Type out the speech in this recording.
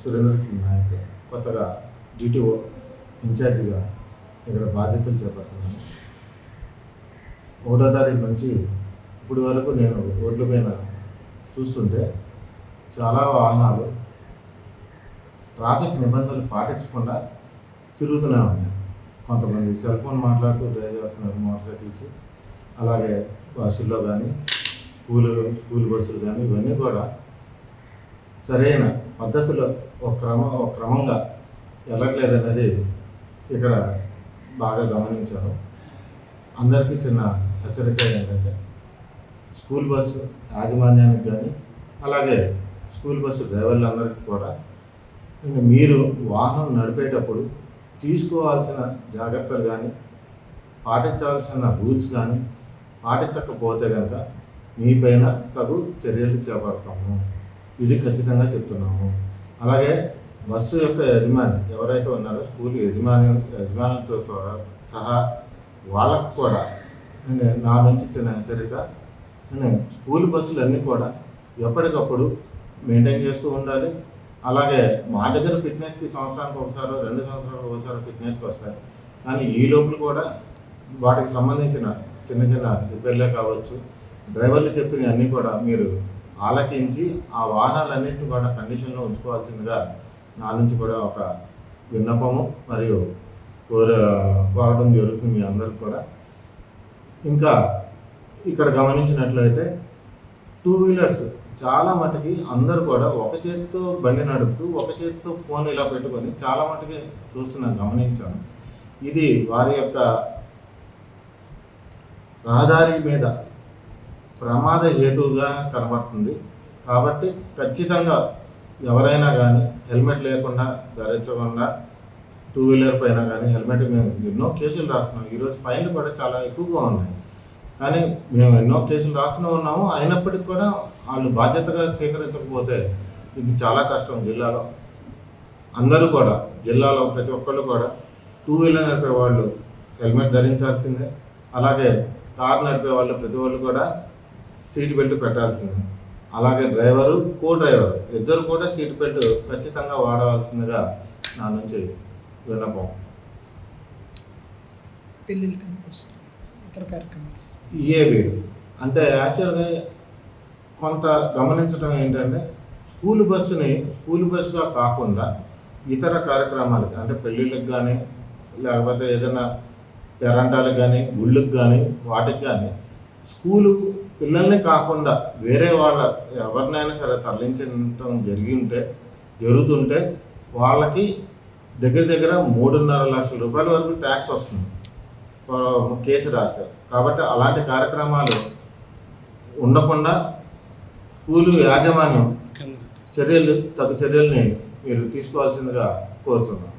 సురేంద్ర సింగ్ నాయకే కొత్తగా డిటిఓ ఇన్ఛార్జిగా ఇక్కడ బాధ్యతలు చేపడుతున్నాను. ఒకటో తారీఖు నుంచి ఇప్పటి వరకు నేను రోడ్ల పైన చూస్తుంటే చాలా వాహనాలు ట్రాఫిక్ నిబంధనలు పాటించకుండా తిరుగుతూనే ఉన్నాయి. కొంతమంది సెల్ ఫోన్ మాట్లాడుతూ డ్రైవ్ చేస్తున్నారు మోటార్ సైకిల్స్ అలాగే బస్సుల్లో కానీ స్కూల్ స్కూల్ బస్సులు కానీ ఇవన్నీ కూడా సరైన పద్ధతిలో ఒక క్రమ ఒక క్రమంగా వెళ్ళట్లేదు అనేది ఇక్కడ బాగా గమనించాను. అందరికీ చిన్న హెచ్చరిక ఏంటంటే స్కూల్ బస్సు యాజమాన్యానికి కానీ అలాగే స్కూల్ బస్సు డ్రైవర్లందరికీ కూడా మీరు వాహనం నడిపేటప్పుడు తీసుకోవాల్సిన జాగ్రత్తలు కానీ పాటించాల్సిన రూల్స్ కానీ పాటించకపోతే కనుక మీపైన తగు చర్యలు చేపడతాము. ఇది ఖచ్చితంగా చెప్తున్నాము. అలాగే బస్సు యొక్క యజమాని ఎవరైతే ఉన్నారో స్కూల్ యజమాని యజమానులతో సహా- సహా వాళ్ళకు కూడా నేను నా నుంచి చిన్న హెచ్చరిక నేను స్కూల్ బస్సులు అన్నీ కూడా ఎప్పటికప్పుడు మెయింటైన్ చేస్తూ ఉండాలి. అలాగే మా దగ్గర ఫిట్నెస్కి సంవత్సరానికి ఒకసారి రెండు సంవత్సరాలకు ఒకసారి ఫిట్నెస్కి వస్తాయి. కానీ ఈ లోపల కూడా వాటికి సంబంధించిన చిన్న చిన్న రిపేర్లే కావచ్చు. డ్రైవర్లు చెప్పినవి అన్నీ కూడా మీరు ఆలకించి ఆ వాహనాలన్నింటినీ కూడా కండిషన్లో ఉంచుకోవాల్సిందిగా నా నుంచి కూడా ఒక విన్నపము మరియు కోర కోరడం జరుగుతుంది మీ అందరికి కూడా. ఇంకా ఇక్కడ గమనించినట్లయితే టూ వీలర్స్ చాలా మటుకి అందరు కూడా ఒక చేతితో బండి నడుపుతూ ఒక చేతితో ఫోన్ ఇలా పెట్టుకొని చాలా మటుకి చూస్తున్నాను గమనించాను ఇది వారి యొక్క రహదారి మీద ప్రమాద హేతువుగా కనబడుతుంది. కాబట్టి ఖచ్చితంగా ఎవరైనా కానీ హెల్మెట్ లేకుండా ధరించకుండా టూ వీలర్ పైన కానీ హెల్మెట్ మేము ఎన్నో కేసులు రాస్తున్నాం. ఈరోజు ఫైన్లు కూడా చాలా ఎక్కువగా ఉన్నాయి. కానీ మేము ఎన్నో కేసులు రాస్తూనే ఉన్నాము. అయినప్పటికీ కూడా వాళ్ళు బాధ్యతగా స్వీకరించకపోతే ఇది చాలా కష్టం జిల్లాలో. అందరూ కూడా జిల్లాలో ప్రతి ఒక్కళ్ళు కూడా టూ వీలర్ నడిపే వాళ్ళు హెల్మెట్ ధరించాల్సిందే. అలాగే కార్ నడిపే వాళ్ళు ప్రతి వాళ్ళు కూడా సీట్ బెల్ట్ పెట్టాల్సిందే. అలాగే డ్రైవరు కో డ్రైవర్ ఇద్దరు కూడా సీట్ బెల్ట్ ఖచ్చితంగా వాడవలసిందిగా నా నుంచి విన్నపం. పెళ్ళిళ్ళు కనిపిస్తుంది ఇతర కార్యక్రమాలు. ఇఏవి అంటే యాక్చువల్గా కొంత గమనించడం ఏంటంటే స్కూల్ బస్సుని స్కూల్ బస్సుగా కాకుండా ఇతర కార్యక్రమాలకి అంటే పెళ్ళిళ్ళకి కానీ లేకపోతే ఏదైనా పెరంటాలకు కానీ గుళ్ళకి కానీ వాటికి కానీ స్కూలు పిల్లల్ని కాకుండా వేరే వాళ్ళ ఎవరినైనా సరే తరలించడం జరిగి ఉంటే జరుగుతుంటే వాళ్ళకి దగ్గర దగ్గర మూడున్నర లక్షల రూపాయల వరకు ట్యాక్స్ వస్తుంది. కేసు రాస్తారు. కాబట్టి అలాంటి కార్యక్రమాలు ఉండకుండా స్కూలు యాజమాన్యం చర్యలు తగు చర్యల్ని మీరు తీసుకోవాల్సిందిగా కోరుతున్నాం.